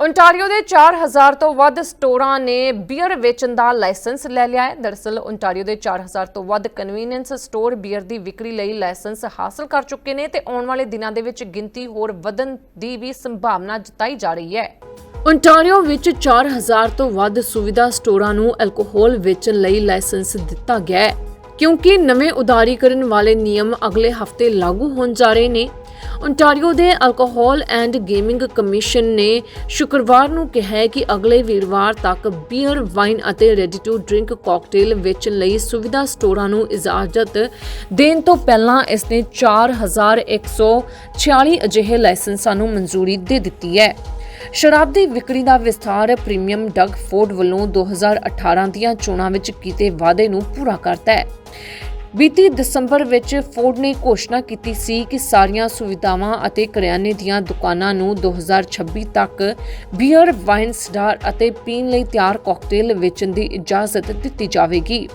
Speaker 1: ਓਨਟਾਰੀਓ ਦੇ 4000 ਤੋਂ ਵੱਧ ਸਟੋਰਾਂ ਨੇ ਬੀਅਰ ਵੇਚਣ ਦਾ ਲਾਇਸੈਂਸ ਲੈ ਲਿਆ ਹੈ। ਦਰਅਸਲ, ਓਨਟਾਰੀਓ ਦੇ 4000 ਤੋਂ ਵੱਧ ਕਨਵੀਨੀਅੰਸ ਸਟੋਰ ਬੀਅਰ ਦੀ ਵਿਕਰੀ ਲਈ ਲਾਇਸੈਂਸ ਹਾਸਲ ਕਰ ਚੁੱਕੇ ਨੇ ਤੇ ਆਉਣ ਵਾਲੇ ਦਿਨਾਂ ਦੇ ਵਿੱਚ ਗਿਣਤੀ ਹੋਰ ਵਧਣ ਦੀ ਵੀ ਸੰਭਾਵਨਾ ਜਤਾਈ ਜਾ ਰਹੀ ਹੈ। ਓਨਟਾਰੀਓ ਵਿੱਚ 4000 ਤੋਂ ਵੱਧ ਸੁਵਿਧਾ ਸਟੋਰਾਂ ਨੂੰ ਐਲਕੋਹਲ ਵੇਚਣ ਲਈ ਲਾਇਸੈਂਸ ਦਿੱਤਾ ਗਿਆ ਹੈ। ਕਿਉਂਕਿ ਨਵੇਂ ਉਦਾਰੀਕਰਨ ਵਾਲੇ ਨਿਯਮ ਅਗਲੇ ਹਫ਼ਤੇ ਲਾਗੂ ਹੋਣ ਜਾ ਰਹੇ ਨੇ। ਓਨਟਾਰੀਓ ਦੇ ਅਲਕੋਹਲ ਐਂਡ ਗੇਮਿੰਗ ਕਮਿਸ਼ਨ ਨੇ ਸ਼ੁੱਕਰਵਾਰ ਨੂੰ ਕਿਹਾ ਹੈ ਕਿ ਅਗਲੇ ਵੀਰਵਾਰ ਤੱਕ ਬੀਅਰ, ਵਾਈਨ ਅਤੇ ਰੈਡੀ ਟੂ ਡਰਿੰਕ ਕਾਕਟੇਲ ਵੇਚਣ ਲਈ ਸੁਵਿਧਾ ਸਟੋਰਾਂ ਨੂੰ ਇਜਾਜ਼ਤ ਦੇਣ ਤੋਂ ਪਹਿਲਾਂ ਇਸਨੇ 4146 ਅਜਿਹੇ ਲਾਇਸੈਂਸਾਂ ਨੂੰ ਮਨਜ਼ੂਰੀ ਦੇ ਦਿੱਤੀ ਹੈ। ਸ਼ਰਾਬ ਦੀ ਵਿਕਰੀ ਦਾ ਵਿਸਥਾਰ ਪ੍ਰੀਮੀਅਮ ਡਗ ਫੋਰਡ ਵੱਲੋਂ 2018 ਦੀਆਂ ਚੋਣਾਂ ਵਿੱਚ ਕੀਤੇ ਵਾਅਦੇ ਨੂੰ ਪੂਰਾ ਕਰਦਾ ਹੈ। ਬੀਤੀ ਦਸੰਬਰ ਵਿੱਚ ਫੋਰਡ ਨੇ ਘੋਸ਼ਣਾ ਕੀਤੀ ਸੀ ਕਿ ਸਾਰੀਆਂ ਸੁਵਿਧਾਵਾਂ ਅਤੇ ਕਰਿਆਨੇ ਦੀਆਂ ਦੁਕਾਨਾਂ ਨੂੰ 2026 ਤੱਕ ਬੀਅਰ, ਵਾਈਨ ਸਡਾਰ ਅਤੇ ਪੀਣ ਲਈ ਤਿਆਰ ਕਾਕਟੇਲ ਵੇਚਣ ਦੀ ਇਜਾਜ਼ਤ ਦਿੱਤੀ ਜਾਵੇਗੀ।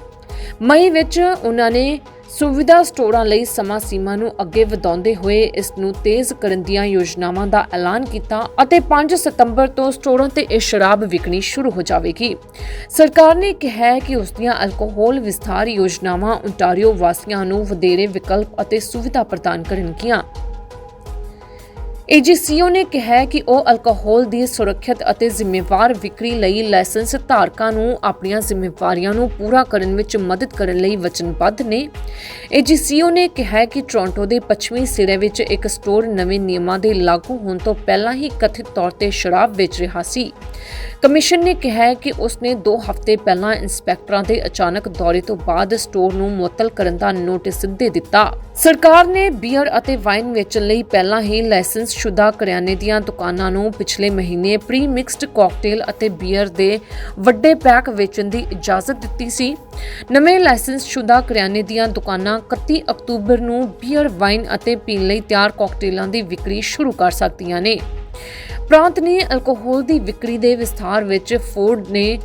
Speaker 1: ਮਈ ਵਿੱਚ ਉਹਨਾਂ ਨੇ ਸੁਵਿਧਾ ਸਟੋਰਾਂ ਲਈ ਸਮਾਂ ਸੀਮਾ ਨੂੰ ਅੱਗੇ ਵਧਾਉਂਦੇ ਹੋਏ ਇਸ ਨੂੰ ਤੇਜ਼ ਕਰਨ ਦੀਆਂ ਯੋਜਨਾਵਾਂ ਦਾ ਐਲਾਨ ਕੀਤਾ ਅਤੇ 5 ਸਤੰਬਰ ਤੋਂ ਸਟੋਰਾਂ ਤੇ ਇਹ ਸ਼ਰਾਬ ਵਿਕਣੀ ਸ਼ੁਰੂ ਹੋ ਜਾਵੇਗੀ। ਸਰਕਾਰ ਨੇ ਕਿਹਾ ਹੈ ਕਿ ਉਸ ਦੀਆਂ ਅਲਕੋਹਲ ਵਿਸਥਾਰ ਯੋਜਨਾਵਾਂ ਓਨਟਾਰੀਓ ਵਾਸੀਆਂ ਨੂੰ ਵਧੇਰੇ ਵਿਕਲਪ ਅਤੇ ਸੁਵਿਧਾ ਪ੍ਰਦਾਨ ਕਰਨਗੀਆਂ। ਏਜੀਸੀਓ ਨੇ ਕਿਹਾ ਕਿ ਉਹ ਅਲਕੋਹਲ ਦੀ ਸੁਰੱਖਿਅਤ ਅਤੇ ਜ਼ਿੰਮੇਵਾਰ ਵਿਕਰੀ ਲਈ ਲਾਇਸੈਂਸ ਧਾਰਕਾਂ ਨੂੰ ਆਪਣੀਆਂ ਜ਼ਿੰਮੇਵਾਰੀਆਂ ਨੂੰ ਪੂਰਾ ਕਰਨ ਵਿੱਚ ਮਦਦ ਕਰਨ ਲਈ ਵਚਨਬੱਧ ਨੇ। ਏਜੀਸੀਓ ਨੇ ਕਿਹਾ ਕਿ ਟੋਰਾਂਟੋ ਦੇ ਪੱਛਮੀ ਸਿਰੇ ਵਿੱਚ ਇੱਕ ਸਟੋਰ ਨਵੇਂ ਨਿਯਮਾਂ ਦੇ ਲਾਗੂ ਹੋਣ ਤੋਂ ਪਹਿਲਾਂ ਹੀ ਕਥਿਤ ਤੌਰ ਤੇ ਸ਼ਰਾਬ ਵੇਚ ਰਿਹਾ ਸੀ। ਕਮਿਸ਼ਨ ਨੇ ਕਿਹਾ ਕਿ ਉਸ ਨੇ 2 ਹਫ਼ਤੇ ਪਹਿਲਾਂ ਇੰਸਪੈਕਟਰਾਂ ਦੇ ਅਚਾਨਕ ਦੌਰੇ ਤੋਂ ਬਾਅਦ ਸਟੋਰ ਨੂੰ ਮੁਅੱਤਲ ਕਰਨ ਦਾ ਨੋਟਿਸ ਦੇ ਦਿੱਤਾ। ਸਰਕਾਰ ਨੇ ਬੀਅਰ ਅਤੇ ਵਾਈਨ ਵੇਚਣ ਲਈ ਪਹਿਲਾਂ ਹੀ ਲਾਇਸੈਂਸ ਸ਼ੁਦਾ ਕਰਿਆਨੇ ਦੀਆਂ ਦੁਕਾਨਾਂ ਨੂੰ ਪਿਛਲੇ ਮਹੀਨੇ ਪ੍ਰੀ ਮਿਕਸਡ ਕਾਕਟੇਲ ਅਤੇ ਬੀਅਰ ਦੇ ਵੱਡੇ ਪੈਕ ਵੇਚਣ ਦੀ ਇਜਾਜ਼ਤ ਦਿੱਤੀ ਸੀ। ਨਵੇਂ ਲਾਇਸੈਂਸ ਕਰਿਆਨੇ ਦੀਆਂ ਦੁਕਾਨਾਂ 31 ਅਕਤੂਬਰ ਨੂੰ ਬੀਅਰ ਵਾਈਨ ਅਤੇ ਪੀਣ ਲਈ ਤਿਆਰ ਕਾਕਟੇਲਾਂ ਦੀ ਵਿਕਰੀ ਸ਼ੁਰੂ ਕਰ ਸਕਦੀਆਂ ਨੇ। ਪ੍ਰਾਂਤ ਨੇ ਅਲਕੋਹਲ ਦੀ ਵਿਕਰੀ ਦੇ ਵਿਸਥਾਰ ਵਿੱਚ ਫੋਰਡ ਨੇ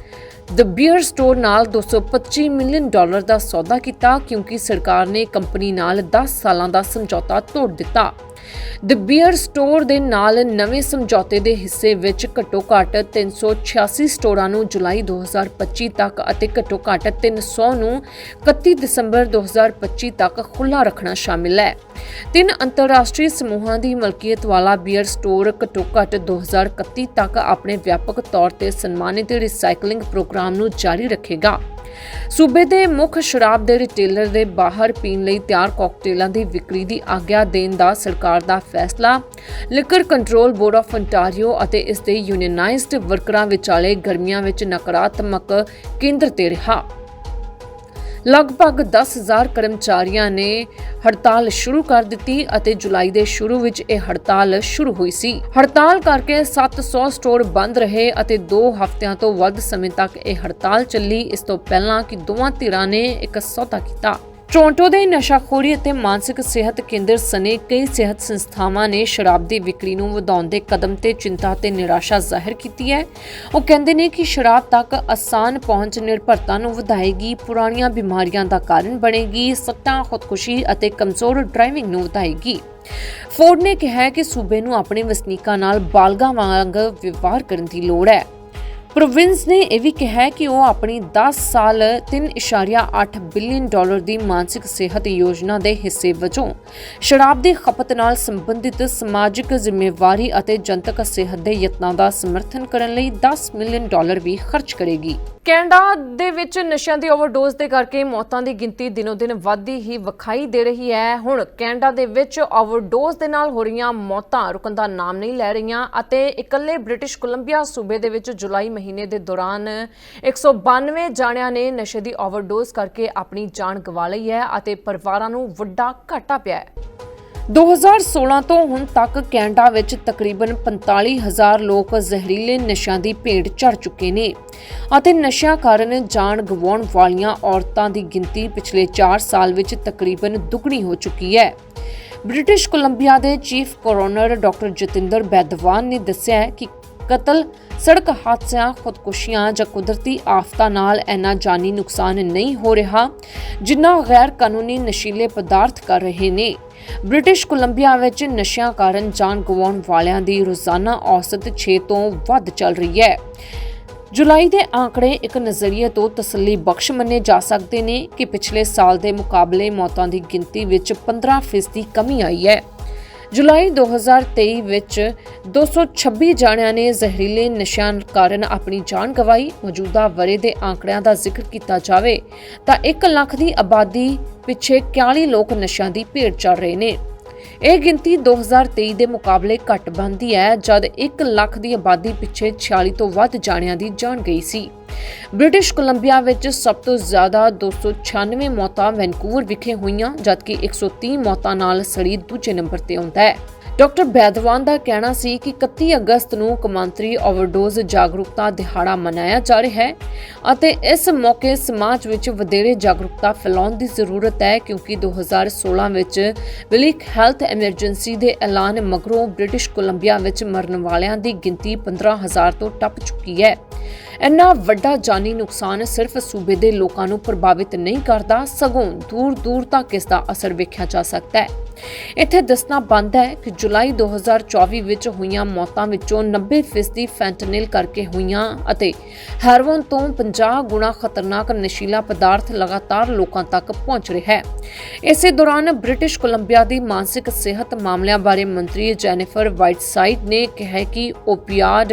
Speaker 1: ਦ ਬੀਅਰ ਸਟੋਰ ਨਾਲ 225 ਮਿਲੀਅਨ ਡਾਲਰ ਦਾ ਸੌਦਾ ਕੀਤਾ ਕਿਉਂਕਿ ਸਰਕਾਰ ਨੇ ਕੰਪਨੀ ਨਾਲ 10 ਸਾਲਾਂ ਦਾ ਸਮਝੌਤਾ ਤੋੜ ਦਿੱਤਾ। ਦ ਬੀਅਰ ਸਟੋਰ ਦੇ ਨਾਲ ਨਵੇਂ ਸਮਝੌਤੇ ਦੇ ਹਿੱਸੇ ਵਿੱਚ ਘੱਟੋ-ਘੱਟ 386 ਸਟੋਰਾਂ ਨੂੰ ਜੁਲਾਈ 2025 ਤੱਕ ਅਤੇ ਘੱਟੋ-ਘੱਟ 300 ਨੂੰ 31 ਦਸੰਬਰ 2025 ਤੱਕ ਖੁੱਲ੍ਹਾ ਰੱਖਣਾ ਸ਼ਾਮਿਲ ਹੈ। ਤਿੰਨ ਅੰਤਰਰਾਸ਼ਟਰੀ ਸਮੂਹਾਂ ਦੀ ਮਲਕੀਅਤ ਵਾਲਾ ਬੀਅਰ ਸਟੋਰ ਘੱਟੋ-ਘੱਟ 2031 ਤੱਕ ਆਪਣੇ ਵਿਆਪਕ ਤੌਰ ਤੇ ਸਨਮਾਨਿਤ ਰੀਸਾਈਕਲਿੰਗ ਪ੍ਰੋਗਰਾਮ ਨੂੰ ਜਾਰੀ ਰੱਖੇਗਾ। ਸੂਬੇ ਦੇ ਮੁੱਖ ਸ਼ਰਾਬ ਦੇ ਰਿਟੇਲਰ ਦੇ ਬਾਹਰ ਪੀਣ ਲਈ ਤਿਆਰ ਕਾਕਟੇਲਾਂ ਦੀ ਵਿਕਰੀ ਦੀ ਆਗਿਆ ਦੇਣ ਦਾ ਸਰਕਾਰ ਦਾ ਫੈਸਲਾ। Liquor control board of Ontario ਅਤੇ ਇਸ ਦੇ ਯੂਨੀਅਨਾਈਜ਼ਡ ਵਰਕਰਾਂ ਵਿਚਾਲੇ ਗਰਮੀਆਂ ਵਿੱਚ ਨਕਾਰਾਤਮਕ ਕੇਂਦਰ ਤੇ ਰਿਹਾ। ਲਗਭਗ 10000 ਕਰਮਚਾਰੀਆਂ ਨੇ ਹੜਤਾਲ ਸ਼ੁਰੂ ਕਰ ਦਿੱਤੀ ਅਤੇ ਜੁਲਾਈ ਦੇ ਸ਼ੁਰੂ ਵਿੱਚ ਇਹ ਹੜਤਾਲ ਸ਼ੁਰੂ ਹੋਈ ਸੀ। ਹੜਤਾਲ ਕਰਕੇ 700 ਸਟੋਰ ਬੰਦ ਰਹੇ ਅਤੇ 2 ਹਫ਼ਤਿਆਂ ਤੋਂ ਵੱਧ ਸਮੇਂ ਤੱਕ ਇਹ ਹੜਤਾਲ ਚੱਲੀ। ਇਸ ਤੋਂ ਪਹਿਲਾਂ ਕਿ ਦੋਵਾਂ ਧਿਰਾਂ ਨੇ ਇੱਕ ਸੌਦਾ ਕੀਤਾ। ਟੋਰਾਂਟੋ ਦੇ ਨਸ਼ਾਖੋਰੀ ਅਤੇ ਮਾਨਸਿਕ ਸਿਹਤ ਕੇਂਦਰ ਸਣੇ ਕਈ ਸਿਹਤ ਸੰਸਥਾਵਾਂ ਨੇ ਸ਼ਰਾਬ ਦੀ ਵਿਕਰੀ ਨੂੰ ਵਧਾਉਣ ਦੇ ਕਦਮ ਤੇ ਚਿੰਤਾ ਤੇ ਨਿਰਾਸ਼ਾ ਜ਼ਾਹਿਰ ਕੀਤੀ ਹੈ। ਉਹ ਕਹਿੰਦੇ ਨੇ ਕਿ ਸ਼ਰਾਬ ਤੱਕ ਆਸਾਨ ਪਹੁੰਚ ਨਿਰਭਰਤਾ ਨੂੰ ਵਧਾਏਗੀ, ਪੁਰਾਣੀਆਂ ਬਿਮਾਰੀਆਂ ਦਾ ਕਾਰਨ ਬਣੇਗੀ, ਸੱਟਾਂ, ਖੁਦਕੁਸ਼ੀ ਅਤੇ ਕਮਜ਼ੋਰ ਡਰਾਈਵਿੰਗ ਨੂੰ ਵਧਾਏਗੀ। ਫੋਰਡ ਨੇ ਕਿਹਾ ਕਿ ਸੂਬੇ ਨੂੰ ਆਪਣੇ ਵਸਨੀਕਾਂ ਨਾਲ ਬਾਲਗਾਂ ਵਾਂਗ ਵਿਵਹਾਰ ਕਰਨ ਦੀ ਲੋੜ ਹੈ। ਪ੍ਰੋਵਿੰਸ ਨੇ ਇਹ ਵੀ ਕਿਹਾ ਕਿ ਉਹ ਆਪਣੀ 10 ਸਾਲ 3.8 ਬਿਲੀਅਨ ਡਾਲਰ ਦੀ ਮਾਨਸਿਕ ਸਿਹਤ ਯੋਜਨਾ ਦੇ ਹਿੱਸੇ ਵਜੋਂ ਸ਼ਰਾਬ ਦੀ ਖਪਤ ਨਾਲ ਸੰਬੰਧਿਤ ਸਮਾਜਿਕ ਜ਼ਿੰਮੇਵਾਰੀ ਅਤੇ ਜਨਤਕ ਸਿਹਤ ਦੇ ਯਤਨਾਂ ਦਾ ਸਮਰਥਨ ਕਰਨ ਲਈ 10 ਮਿਲੀਅਨ ਡਾਲਰ ਵੀ ਖਰਚ ਕਰੇਗੀ। ਕੈਨੇਡਾ ਦੇ ਵਿੱਚ ਨਸ਼ਿਆਂ ਦੀ ਓਵਰਡੋਜ਼ ਦੇ ਕਰਕੇ ਮੌਤਾਂ ਦੀ ਗਿਣਤੀ ਦਿਨੋ-ਦਿਨ ਵੱਧਦੀ ਹੀ ਵਿਖਾਈ ਦੇ ਰਹੀ ਹੈ। ਹੁਣ ਕੈਨੇਡਾ ਦੇ ਵਿੱਚ ਓਵਰਡੋਜ਼ ਦੇ ਨਾਲ ਹੋ ਰਹੀਆਂ ਮੌਤਾਂ ਰੁਕਣ ਦਾ ਨਾਮ ਨਹੀਂ ਲੈ ਰਹੀਆਂ ਅਤੇ ਇਕੱਲੇ ਬ੍ਰਿਟਿਸ਼ ਕੋਲੰਬੀਆ ਸੂਬੇ ਦੇ ਵਿੱਚ ਜੁਲਾਈ ਮਹੀਨੇ ਦੇ ਦੌਰਾਨ 192 ਜਾਣਿਆਂ ਨੇ ਨਸ਼ੇ ਦੀ ਓਵਰਡੋਜ਼ ਕਰਕੇ ਆਪਣੀ ਜਾਨ ਗਵਾ ਲਈ ਹੈ ਅਤੇ ਪਰਿਵਾਰਾਂ ਨੂੰ ਵੱਡਾ ਘਾਟਾ ਪਿਆ ਹੈ। 2016 ਤੋਂ ਹੁਣ ਤੱਕ ਕੈਨੇਡਾ ਵਿੱਚ ਤਕਰੀਬਨ 45000 ਲੋਕ ਜ਼ਹਿਰੀਲੇ ਨਸ਼ਿਆਂ ਦੀ ਭੇਟ ਚੜ ਚੁੱਕੇ ਨੇ ਅਤੇ ਨਸ਼ਿਆਂ ਕਾਰਨ ਜਾਨ ਗਵਾਉਣ ਵਾਲੀਆਂ ਔਰਤਾਂ ਦੀ ਗਿਣਤੀ ਪਿਛਲੇ 4 ਸਾਲ ਵਿੱਚ ਤਕਰੀਬਨ ਦੁੱਗਣੀ ਹੋ ਚੁੱਕੀ ਹੈ। ਬ੍ਰਿਟਿਸ਼ ਕੋਲੰਬੀਆ ਦੇ chief coroner doctor Jatinder Baidwan ਨੇ ਦੱਸਿਆ ਕਿ ਕਤਲ, ਸੜਕ ਹਾਦਸਿਆਂ, ਖੁਦਕੁਸ਼ੀਆਂ ਜਾਂ ਕੁਦਰਤੀ ਆਫਤਾਂ ਨਾਲ ਇੰਨਾ ਜਾਨੀ ਨੁਕਸਾਨ ਨਹੀਂ ਹੋ ਰਿਹਾ, ਜਿੰਨਾ ਗੈਰ ਕਾਨੂੰਨੀ ਨਸ਼ੀਲੇ ਪਦਾਰਥ ਕਰ ਰਹੇ ਨੇ। ਬ੍ਰਿਟਿਸ਼ ਕੋਲੰਬੀਆ ਵਿੱਚ ਨਸ਼ਿਆਂ ਕਾਰਨ ਜਾਨ ਗਵਾਉਣ ਵਾਲਿਆਂ ਦੀ ਰੋਜ਼ਾਨਾ ਔਸਤ 6 ਤੋਂ ਵੱਧ ਚੱਲ ਰਹੀ ਹੈ। ਜੁਲਾਈ ਦੇ ਆંકੜੇ ਇੱਕ ਨਜ਼ਰੀਏ ਤੋਂ ਤਸੱਲੀ ਬਖਸ਼ ਮੰਨੇ ਜਾ ਸਕਦੇ ਨੇ ਕਿ ਪਿਛਲੇ ਸਾਲ ਦੇ ਮੁਕਾਬਲੇ ਮੌਤਾਂ ਦੀ ਗਿਣਤੀ ਵਿੱਚ 15% ਕਮੀ ਆਈ ਹੈ। ਜੁਲਾਈ 2023 ਵਿੱਚ 226 ਜਾਣਿਆਂ ਨੇ ਜ਼ਹਿਰੀਲੇ ਨਸ਼ਿਆਂ ਕਾਰਨ ਆਪਣੀ ਜਾਨ ਗਵਾਈ, ਮੌਜੂਦਾ ਵਰੇ ਦੇ ਆંકੜਿਆਂ ਦਾ ਜ਼ਿਕਰ ਕੀਤਾ ਜਾਵੇ ਤਾਂ 1 ਲੱਖ ਦੀ ਆਬਾਦੀ ਪਿੱਛੇ 41 ਲੋਕ ਨਸ਼ਿਆਂ ਦੀ ਭੇਟ ਚੜ ਰਹੇ ਨੇ। ਇਹ ਗਿਣਤੀ 2023 ਦੇ ਮੁਕਾਬਲੇ ਘੱਟ ਬਣਦੀ ਹੈ, ਜਦ 1 ਲੱਖ ਦੀ ਆਬਾਦੀ ਪਿੱਛੇ 46 ਤੋਂ ਵੱਧ ਜਾਣਿਆਂ ਦੀ ਜਾਣ ਗਈ ਸੀ। ਬ੍ਰਿਟਿਸ਼ ਕੋਲੰਬੀਆ ਵਿੱਚ ਸਭ ਤੋਂ ਜ਼ਿਆਦਾ 296 ਮੌਤਾਂ ਵੈਨਕੂਵਰ ਵਿਖੇ ਹੋਈਆਂ, ਜਦਕਿ 130 ਮੌਤਾਂ ਨਾਲ ਸੜੀ ਦੂਜੇ ਨੰਬਰ ਤੇ ਆਉਂਦਾ ਹੈ। ਡਾਕਟਰ ਬੈਦਵਾਨ ਦਾ ਕਹਿਣਾ ਸੀ ਕਿ 31 ਅਗਸਤ ਨੂੰ ਕੌਮਾਂਤਰੀ ਓਵਰਡੋਜ਼ ਜਾਗਰੂਕਤਾ ਦਿਹਾੜਾ ਮਨਾਇਆ ਜਾ ਰਿਹਾ ਹੈ ਅਤੇ ਇਸ ਮੌਕੇ ਸਮਾਜ ਵਿੱਚ ਵਧੇਰੇ ਜਾਗਰੂਕਤਾ ਫੈਲਾਉਣ ਦੀ ਜ਼ਰੂਰਤ ਹੈ ਕਿਉਂਕਿ 2016 ਵਿੱਚ ਵਿਲਿਕ ਹੈਲਥ ਐਮਰਜੈਂਸੀ ਦੇ ਐਲਾਨ ਮਗਰੋਂ ਬ੍ਰਿਟਿਸ਼ ਕੋਲੰਬੀਆ ਵਿੱਚ ਮਰਨ ਵਾਲਿਆਂ ਦੀ ਗਿਣਤੀ 15000 ਤੋਂ ਟੱਪ ਚੁੱਕੀ ਹੈ। ਇੰਨਾ ਵੱਡਾ ਜਾਨੀ ਨੁਕਸਾਨ ਸਿਰਫ ਸੂਬੇ ਦੇ ਲੋਕਾਂ ਨੂੰ ਪ੍ਰਭਾਵਿਤ ਨਹੀਂ ਕਰਦਾ, ਸਗੋਂ ਦੂਰ-ਦੂਰ ਤੱਕ ਇਸ ਦਾ ਅਸਰ ਵੇਖਿਆ ਜਾ ਸਕਦਾ ਹੈ। ਇੱਥੇ ਦੱਸਣਾ ਬੰਦ ਹੈ ਕਿ ਜੁਲਾਈ 2024 ਵਿੱਚ ਹੋਈਆਂ ਮੌਤਾਂ ਵਿੱਚੋਂ 90% ਫੈਂਟਨਿਲ ਕਰਕੇ ਹੋਈਆਂ ਅਤੇ ਹੈਰੋਇਨ ਤੋਂ 50 ਗੁਣਾ ਖਤਰਨਾਕ ਨਸ਼ੀਲਾ ਪਦਾਰਥ ਲਗਾਤਾਰ ਲੋਕਾਂ ਤੱਕ ਪਹੁੰਚ ਰਿਹਾ ਹੈ। ਇਸੇ ਦੌਰਾਨ ਬ੍ਰਿਟਿਸ਼ ਕੋਲੰਬੀਆ ਦੀ ਮਾਨਸਿਕ ਸਿਹਤ ਮਾਮਲਿਆਂ ਬਾਰੇ ਮੰਤਰੀ ਜੈਨੀਫਰ ਵਾਈਟਸਾਈਡ ਨੇ ਕਿਹਾ ਕਿ ਓਪੀਆਡ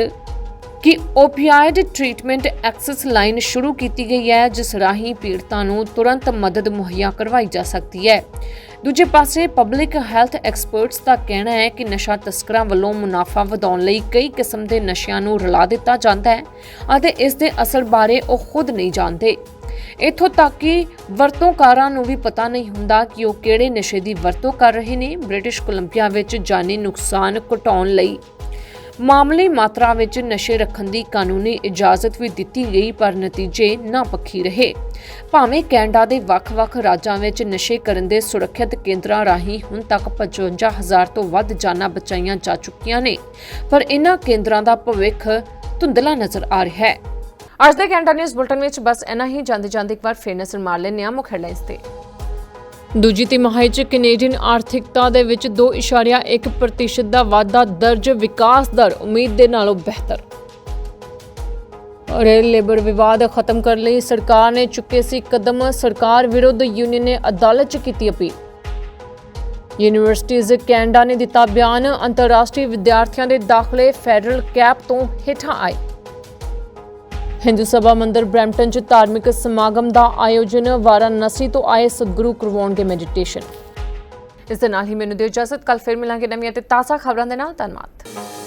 Speaker 1: ਕਿ ਓਪੀਆਇਡ ਟ੍ਰੀਟਮੈਂਟ ਐਕਸੈਸ ਲਾਈਨ ਸ਼ੁਰੂ ਕੀਤੀ ਗਈ ਹੈ, ਜਿਸ ਰਾਹੀਂ ਪੀੜਤਾਂ ਨੂੰ ਤੁਰੰਤ ਮਦਦ ਮੁਹੱਈਆ ਕਰਵਾਈ ਜਾ ਸਕਦੀ ਹੈ। ਦੂਜੇ ਪਾਸੇ ਪਬਲਿਕ ਹੈਲਥ ਐਕਸਪਰਟਸ ਦਾ ਕਹਿਣਾ ਹੈ ਕਿ ਨਸ਼ਾ ਤਸਕਰਾਂ ਵੱਲੋਂ ਮੁਨਾਫਾ ਵਧਾਉਣ ਲਈ ਕਈ ਕਿਸਮ ਦੇ ਨਸ਼ਿਆਂ ਨੂੰ ਰਲਾ ਦਿੱਤਾ ਜਾਂਦਾ ਹੈ ਅਤੇ ਇਸ ਦੇ ਅਸਰ ਬਾਰੇ ਉਹ ਖੁਦ ਨਹੀਂ ਜਾਣਦੇ। ਇੱਥੋਂ ਤੱਕ ਕਿ ਵਰਤੋਂਕਾਰਾਂ ਨੂੰ ਵੀ ਪਤਾ ਨਹੀਂ ਹੁੰਦਾ ਕਿ ਉਹ ਕਿਹੜੇ ਨਸ਼ੇ ਦੀ ਵਰਤੋਂ ਕਰ ਰਹੇ ਨੇ। ਬ੍ਰਿਟਿਸ਼ ਕੋਲੰਬੀਆ ਵਿੱਚ ਜਾਨੀ ਨੁਕਸਾਨ ਘਟਾਉਣ ਲਈ ਮਾਮੂਲੀ ਮਾਤਰਾ ਵਿੱਚ ਨਸ਼ੇ ਰੱਖਣ ਦੀ ਕਾਨੂੰਨੀ ਇਜਾਜ਼ਤ ਵੀ ਦਿੱਤੀ ਗਈ, ਪਰ ਨਤੀਜੇ ਨਾ ਪੱਖੀ ਰਹੇ। ਭਾਵੇਂ ਕੈਨੇਡਾ ਦੇ ਵੱਖ-ਵੱਖ ਰਾਜਾਂ ਵਿੱਚ ਨਸ਼ੇ ਕਰਨ ਦੇ ਸੁਰੱਖਿਅਤ ਕੇਂਦਰਾਂ ਰਾਹੀਂ ਹੁਣ ਤੱਕ 55000 ਤੋਂ ਵੱਧ ਜਾਨਾਂ ਬਚਾਈਆਂ ਜਾ ਚੁੱਕੀਆਂ ਨੇ, ਪਰ ਇਨ੍ਹਾਂ ਕੇਂਦਰਾਂ ਦਾ ਭਵਿੱਖ ਧੁੰਦਲਾ ਨਜ਼ਰ ਆ ਰਿਹਾ ਹੈ। ਅੱਜ ਦੇ ਕੈਨੇਡਾ ਨਿਊਜ਼ ਬੁਲਟਨ ਵਿੱਚ ਬਸ ਇਨਾ ਹੀ। ਜਾਂਦੇ ਜਾਂਦੇ ਇੱਕ ਵਾਰ ਫੇਰ ਨਜ਼ਰ ਮਾਰ ਲੈਂਦੇ ਹਾਂ ਮੁੱਖ ਹੈਡਲਾਈਨਸ ਤੇ। ਦੂਜੀ ਤਿਮਾਹੀ 'ਚ ਕੈਨੇਡੀਅਨ ਆਰਥਿਕਤਾ ਦੇ ਵਿੱਚ 2.1% ਦਾ ਵਾਧਾ, ਦਰਜ ਵਿਕਾਸ ਦਰ ਉਮੀਦ ਦੇ ਨਾਲੋਂ ਬਿਹਤਰ। ਰੇਲ ਲੇਬਰ ਵਿਵਾਦ ਖਤਮ ਕਰਨ ਲਈ ਸਰਕਾਰ ਨੇ ਚੁੱਕੇ ਸੀ ਕਦਮ। ਸਰਕਾਰ ਵਿਰੁੱਧ ਯੂਨੀਅਨ ਨੇ ਅਦਾਲਤ 'ਚ ਕੀਤੀ ਅਪੀਲ। ਯੂਨੀਵਰਸਿਟੀਜ਼ ਕੈਨੇਡਾ ਨੇ ਦਿੱਤਾ ਬਿਆਨ। ਅੰਤਰਰਾਸ਼ਟਰੀ ਵਿਦਿਆਰਥੀਆਂ ਦੇ ਦਾਖਲੇ ਫੈਡਰਲ ਕੈਪ ਤੋਂ ਹੇਠਾਂ ਆਏ। ਹਿੰਦੂ ਸਭਾ ਮੰਦਰ ਬ੍ਰੈਂਪਟਨ 'ਚ ਧਾਰਮਿਕ ਸਮਾਗਮ ਦਾ ਆਯੋਜਨ। ਵਾਰਾਣਸੀ ਤੋਂ ਆਏ ਸਤਿਗੁਰੂ ਕਰਵਾਉਣਗੇ ਮੈਡੀਟੇਸ਼ਨ ਇਸ ਦੇ ਨਾਲ ਹੀ ਮੈਨੂੰ ਦਿਓ ਇਜਾਜ਼ਤ ਕੱਲ ਫਿਰ ਮਿਲਾਂਗੇ ਨਵੀਆਂ ਤੇ ਤਾਜ਼ਾ ਖਬਰਾਂ ਦੇ ਨਾਲ। ਧੰਨਵਾਦ।